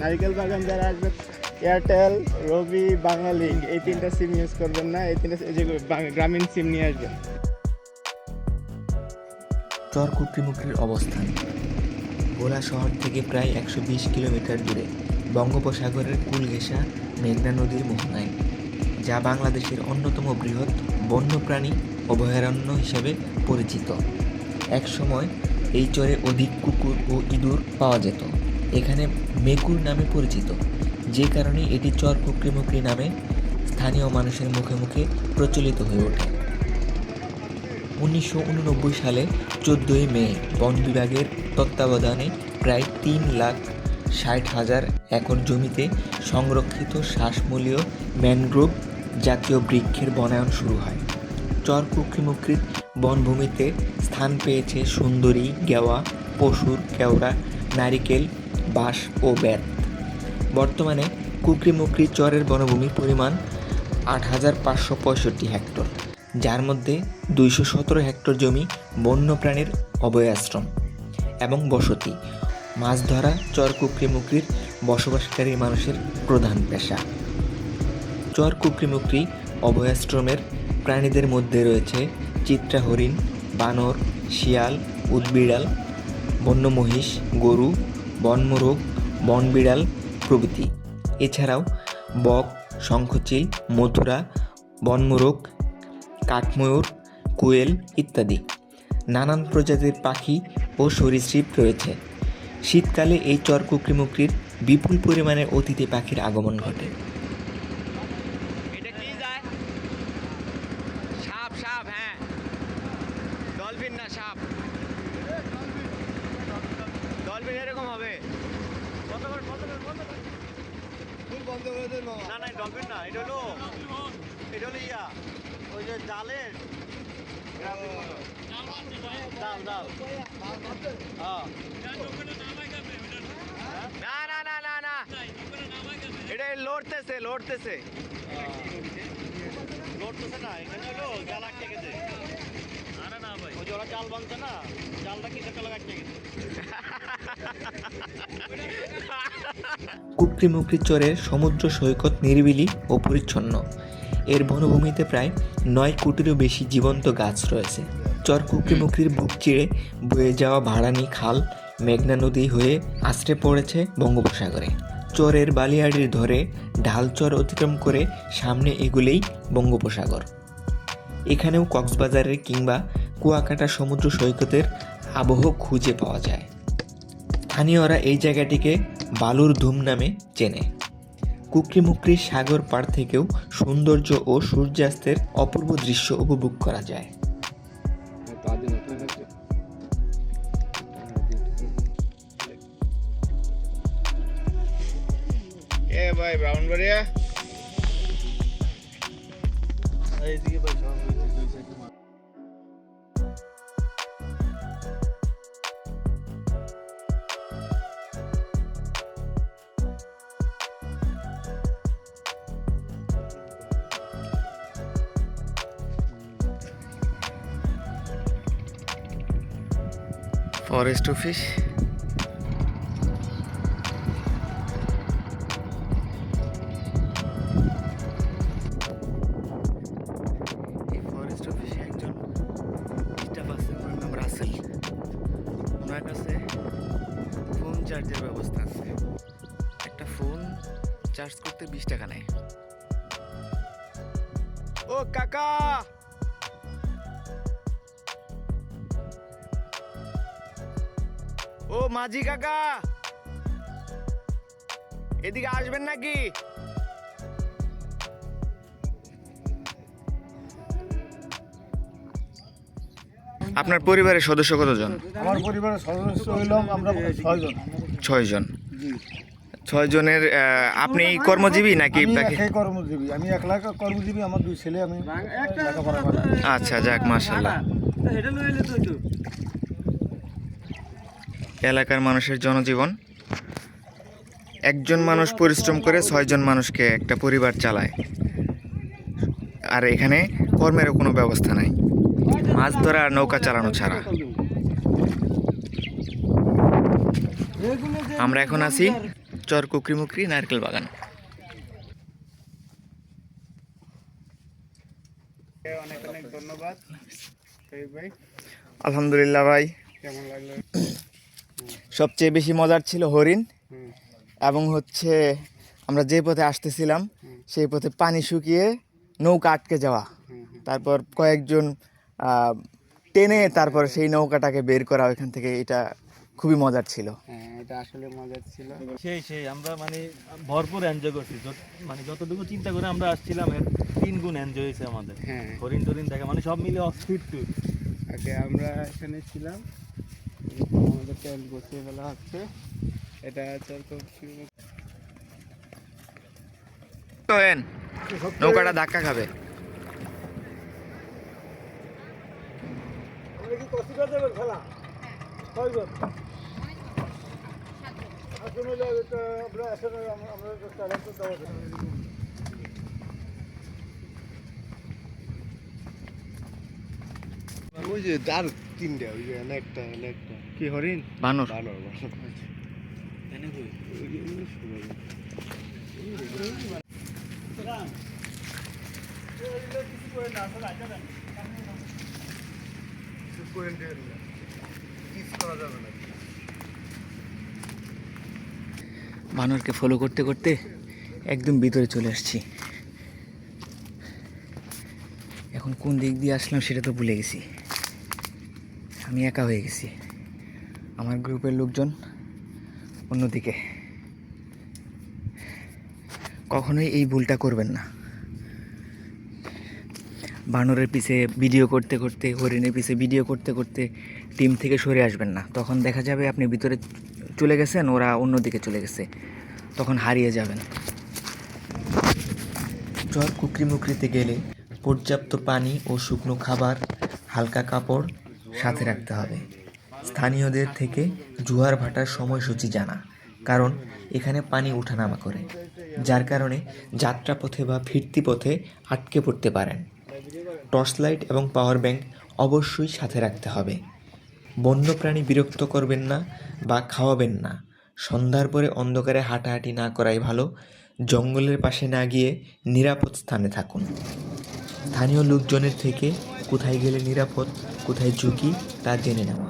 নারিকেল বাগান যারা আসবেন এয়ারটেল রবি বাঙালি এই তিনটা সিম ইউজ করবেন না, এই তিনটা যে গ্রামীণ সিম নিয়ে আসবেন। চর কুকরিমুকরির অবস্থান। ভোলা শহর থেকে প্রায় একশো বিশ কিলোমিটার দূরে, বঙ্গোপসাগরের কুল ঘেঁষা মেঘনা নদীর মোহনায়, যা বাংলাদেশের অন্যতম বৃহৎ বন্যপ্রাণী অভয়ারণ্য হিসেবে পরিচিত। একসময় এই চরে অধিক কুকুর ও ইঁদুর পাওয়া যেত। এখানে মেকুর নামে পরিচিত। যে কারণে এটি চর কুকরিমুকরি নামে স্থানীয় মানুষের মুখে মুখে প্রচলিত হয়ে ওঠে। উনিশশো উননব্বই সালে চোদ্দোই মে বন বিভাগের তত্ত্বাবধানে প্রায় তিন লাখ ষাট হাজার একর জমিতে সংরক্ষিত শ্বাসমূলীয় ম্যানগ্রোভ জাতীয় বৃক্ষের বনায়ন শুরু হয়। চর কুকরিমুকরির বনভূমিতে স্থান পেয়েছে সুন্দরী, গেওয়া, পশুর, কেওড়া, নারিকেল বাঁশ ও বেত। বর্তমানে কুকরিমুকরি চরের বনভূমির পরিমাণ আট হাজার পাঁচশো পঁয়ষট্টি হেক্টর, যার মধ্যে দুইশো সতেরো হেক্টর জমি বন্যপ্রাণীর অভয়াশ্রম এবং বসতি। মাছ ধরা চর কুকরিমুকরির বসবাসকারী মানুষের প্রধান পেশা। চর কুকরিমুকরি অভয়াশ্রমের প্রাণীদের মধ্যে রয়েছে চিত্রা হরিণ, বানর, শিয়াল উদবিড়াল বন্য মহিষ, গরু বনমোরগ, বনবিড়াল প্রভৃতি। এছাড়াও বক, শঙ্খচিল, মথুরা, বনমোরগ কাঠময়ূর কুয়েল ইত্যাদি। নানান প্রজাতির পাখি ও সরীসৃপ রয়েছে। শীতকালে এই চর কুকরিমুকরির বিপুল পরিমাণে অতিথি পাখির আগমন ঘটে এটা কি যায় সাপ সাপ হ্যাঁ ডলফিন না সাপ ডলফিন এরকম হবে না না ডলফিন না এটা হলো এটা হলো ইয়া ওই যে জালের জাল জাল হ্যাঁ। না না না না না। এটা লড়তেছে লড়তেছে। লড়তেছে না এখানে হলো জাল আটকে গেছে। আরে না ভাই ওই যে ওরা জাল বাঁধছে না জালটা কিসের কালো আটকে গেছে? কুকরিমুকরি চরের সমুদ্র সৈকত নিরিবিলি ও পরিচ্ছন্ন। এর বনভূমিতে প্রায় নয় কোটিরও বেশি জীবন্ত গাছ রয়েছে। চর কুকরিমুকরির বুক চিড়ে বয়ে যাওয়া ভাড়ানি খাল, মেঘনা নদী হয়ে আশ্রে পড়েছে বঙ্গোপসাগরে। চরের বালিয়াড়ির ধরে ঢালচর অতিক্রম করে সামনে এগুলেই বঙ্গোপসাগর। এখানেও কক্সবাজারের কিংবা কুয়াকাটা সমুদ্র সৈকতের আবহ খুঁজে পাওয়া যায়। স্থানীয়রা এই জায়গাটিকে বালুর ধুম নামে চেনে। কুকরিমুকরি সাগর পাড় থেকেও সৌন্দর্য ও সূর্যাস্তের অপূর্ব দৃশ্য উপভোগ করা যায়। ভাই ব্রাউনবাড়িয়া এইদিকে ভাই কাছে ফোন চার্জের ব্যবস্থা আছে। একটা ফোন চার্জ করতে বিশ টাকা নেয়। ও কাকা! ও মাঝি কাকা। এদিকে আসবেন নাকি? আপনার পরিবারের সদস্য কতজন? আমার পরিবারের সদস্য হইলাম আমরা ছয়জন। ছয়জন। জি। ছয় জনের আপনি কর্মজীবী নাকি একাই কর্মজীবী। আমি এক একলা কর্মজীবী আমার দুই ছেলে আমি আচ্ছা যাক মাশাল্লাহ এলাকার মানুষের জনজীবন। একজন মানুষ পরিশ্রম করে ছয়জন মানুষকে একটা পরিবার চালায়। আর এখানে কর্মেরও কোনো ব্যবস্থা নাই। মাছ ধরা আর নৌকা চালানো ছাড়া। আমরা এখন আছি চর কুকরিমুকরি নারকেল বাগান। অনেক অনেক ধন্যবাদ। আলহামদুলিল্লাহ ভাই। কেমন লাগল? সবচেয়ে বেশি মজার ছিল হরিণ এবং হচ্ছে আমরা যে পথে আসতেছিলাম সেই পথে পানি শুকিয়ে নৌকা আটকে যাওয়া। তারপর কয়েকজন টেনে তারপর সেই নৌকাটাকে বের করা ওইখান থেকে এটা খুবই মজার ছিল। হ্যাঁ এটা আসলে মজার ছিল। সেই সেই আমরা মানে ভরপুর এনজয় করছি। মানে যতটুকু চিন্তা করে আমরা আসছিলাম এর তিন গুণ এনজয় হয়েছে আমাদের। হ্যাঁ। হরিণ টরিণ দেখা মানে সব মিলে অস্থির ট্যুর আগে আমরা এখানে ছিলাম আমাদের বসিয়ে ফেলা হচ্ছে এটা নৌকাটা ধাক্কা খাবে। ওই তিনটা ওই যে একটা একটা কি হরিণ? বানর। ভালো বানরকে ফলো করতে করতে একদম ভিতরে চলে আসছি। এখন কোন দিক দিয়ে আসলাম সেটা তো ভুলে গেছি। আমি একা হয়ে গেছি। আমার গ্রুপের লোকজন অন্যদিকে। কখনোই এই ভুলটা করবেন না। বানরের পিছে ভিডিও করতে করতে, হরিণের পিছে ভিডিও করতে করতে টিম থেকে সরে আসবেন না। তখন দেখা যাবে আপনি ভিতরে চলে গেছেন, ওরা অন্যদিকে চলে গেছে। তখন হারিয়ে যাবেন। চর কুকরিমুকরিতে গেলে পর্যাপ্ত পানি ও শুকনো খাবার, হালকা কাপড় সাথে রাখতে হবে। স্থানীয়দের থেকে জোয়ার ভাটার সময়সূচি জানা, কারণ এখানে পানি ওঠানামা করে, যার কারণে যাত্রাপথে বা ফিরতি পথে আটকে পড়তে পারেন। টর্চ লাইট এবং পাওয়ার ব্যাংক অবশ্যই সাথে রাখতে হবে। বন্যপ্রাণী বিরক্ত করবেন না বা খাওয়াবেন না। সন্ধ্যার পরে অন্ধকারে হাঁটাহাঁটি না করাই ভালো। জঙ্গলের পাশে না গিয়ে নিরাপদ স্থানে থাকুন। স্থানীয় লোকজনের থেকে কোথায় গেলে নিরাপদ, কোথায় ঝুঁকি তা জেনে নেওয়া।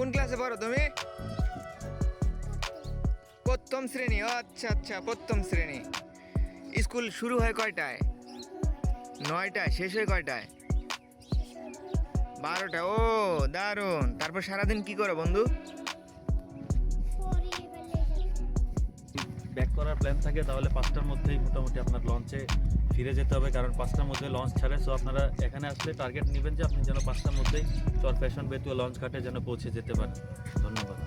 কোন ক্লাসে পড়ো তুমি? প্রথম শ্রেণি আচ্ছা আচ্ছা প্রথম শ্রেণি। স্কুল শুরু হয় কয়টায়? নয়টায় শেষ হয় কয়টায়? বারোটা ও দারুণ। তারপর সারাদিন কি করো বন্ধু? ব্যাক করার প্ল্যান থাকে তাহলে পাঁচটার মধ্যেই মোটামুটি আপনার লঞ্চে ফিরে যেতে হবে, কারণ পাঁচটার মধ্যে লঞ্চ ছাড়ে। সো আপনারা এখানে আসলে টার্গেট নেবেন যে আপনি যেন পাঁচটার মধ্যেই চর ফ্যাশন বেতুয়া লঞ্চ ঘাটে যেন পৌঁছে যেতে পারেন। ধন্যবাদ।